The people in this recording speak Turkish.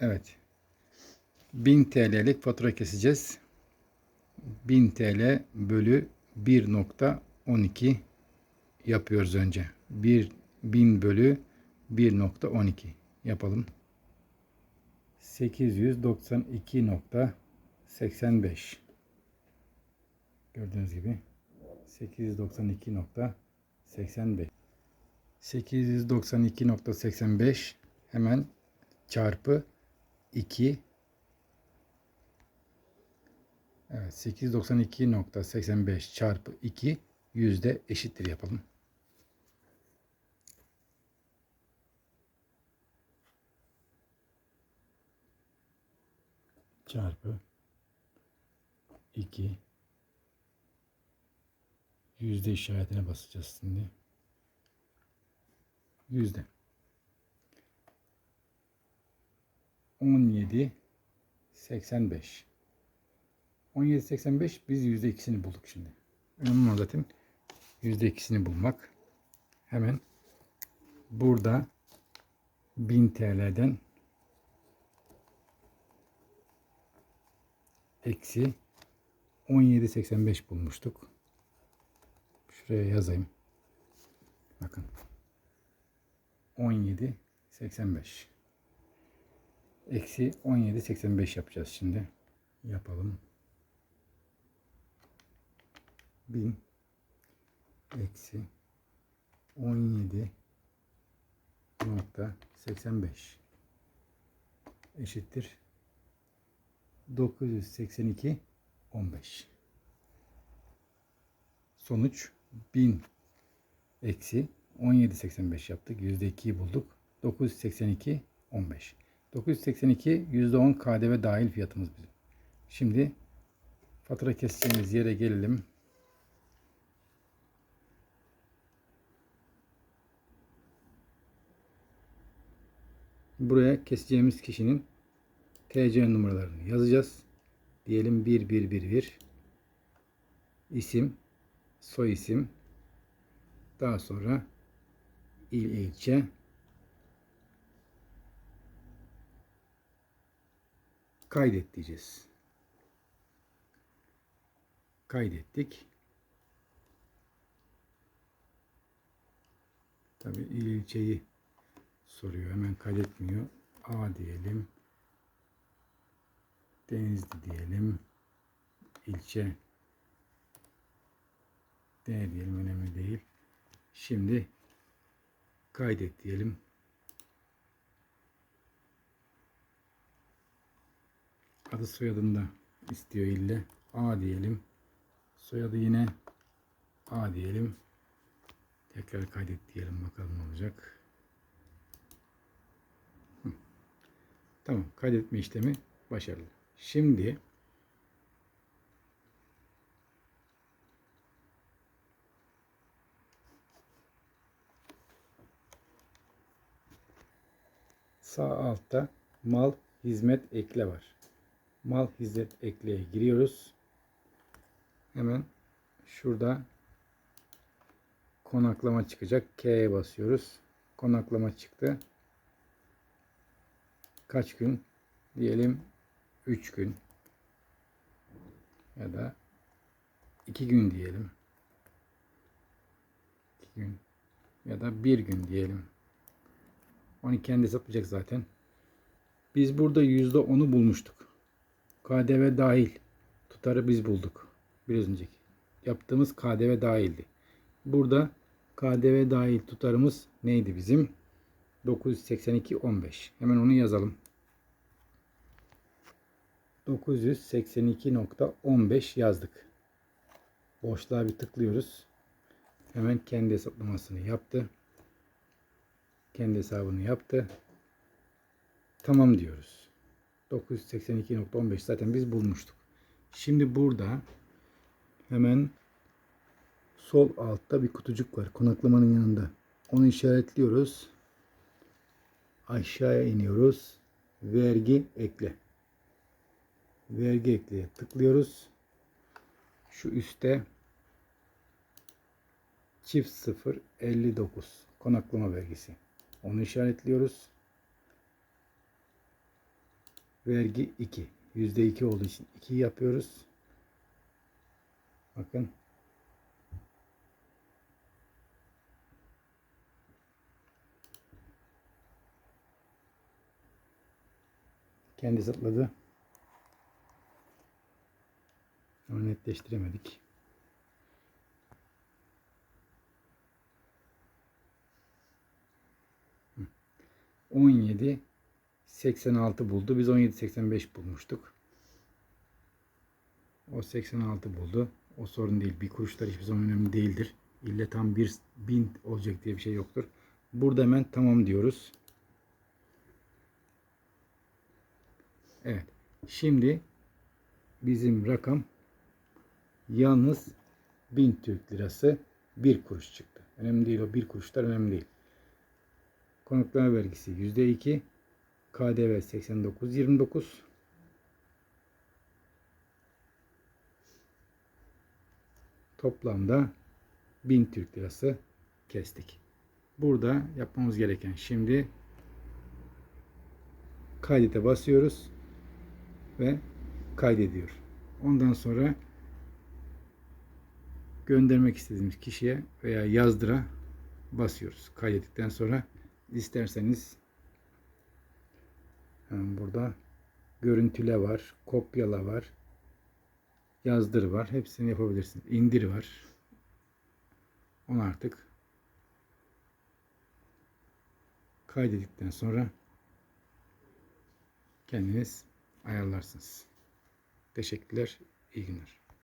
Evet. 1000 TL'lik fatura keseceğiz. 1000 TL bölü 1.12 yapıyoruz önce. 1 1000 bölü 1.12 yapalım. 892.85 Gördüğünüz gibi 892.85 892.85 hemen çarpı 2 Evet 892.85 çarpı 2 yüzde eşittir yapalım. Çarpı 2 yüzde işaretine basacağız şimdi. Yüzde. 17 85 17.85 biz yüzde ikisini bulduk şimdi. Önemli olan zaten yüzde ikisini bulmak. Hemen burada 1000 TL'den eksi 17.85 bulmuştuk. Şuraya yazayım. Bakın. 17.85 eksi 17.85 yapacağız şimdi. Yapalım. 1000 eksi 17 nokta 85 eşittir 982 15 sonuç 1000 eksi 17.85 yaptık. %2'yi bulduk. 982 15 982 %10 KDV dahil fiyatımız bizim. Şimdi fatura keseceğimiz yere gelelim. Buraya keseceğimiz kişinin TC numaralarını yazacağız. Diyelim 1111 isim, soy isim, daha sonra il ilçe, kaydet diyeceğiz. Kaydettik. Tabi il ilçeyi soruyor. Hemen kaydetmiyor. A diyelim. Denizli diyelim. İlçe D diyelim. Önemli değil. Şimdi kaydet diyelim. Adı soyadını da istiyor ille. A diyelim. Soyadı yine A diyelim. Tekrar kaydet diyelim. Bakalım ne olacak. Tamam. Kaydetme işlemi başarılı. Şimdi sağ altta mal hizmet ekle var. Mal hizmet ekleye giriyoruz. Hemen şurada konaklama çıkacak. K'ye basıyoruz. Konaklama çıktı. Kaç gün? Diyelim 3 gün ya da 2 gün diyelim. 2 gün ya da 1 gün diyelim. Onu kendi hesaplayacak zaten. Biz burada %10'u bulmuştuk. KDV dahil tutarı biz bulduk. Biraz önceki. Yaptığımız KDV dahildi. Burada KDV dahil tutarımız neydi bizim? 982.15. Hemen onu yazalım. 982.15 yazdık. Boşluğa bir tıklıyoruz. Hemen kendi hesaplamasını yaptı. Kendi hesabını yaptı. Tamam diyoruz. 982.15 zaten biz bulmuştuk. Şimdi burada hemen sol altta bir kutucuk var. Konaklamanın yanında. Onu işaretliyoruz. Aşağıya iniyoruz. Vergi ekle. Vergi ekleye tıklıyoruz. Şu üstte çift 0 59 konaklama vergisi. Onu işaretliyoruz. Vergi 2. Yüzde 2 olduğu için 2 yapıyoruz. Bakın. Kendi zıpladı. Onu netleştiremedik. Hı. 17 86 buldu. Biz 17 85 bulmuştuk. O 86 buldu. O sorun değil. Bir kuruşlar hiçbir zaman önemli değildir. İlle tam bir bin olacak diye bir şey yoktur. Burada hemen tamam diyoruz. Evet. Şimdi bizim rakam yalnız 1000 Türk lirası bir kuruş çıktı. Önemli değil o bir kuruşlar önemli değil. Konaklama vergisi %2. KDV 89.29. Toplamda 1000 Türk lirası kestik. Burada yapmamız gereken şimdi kaydete basıyoruz ve kaydediyor. Ondan sonra göndermek istediğimiz kişiye veya yazdıra basıyoruz. Kaydettikten sonra isterseniz hemen burada görüntüle var, kopyala var, yazdır var. Hepsini yapabilirsiniz. İndir var. Onu artık kaydettikten sonra kendiniz ayarlarsınız. Teşekkürler. İyi günler.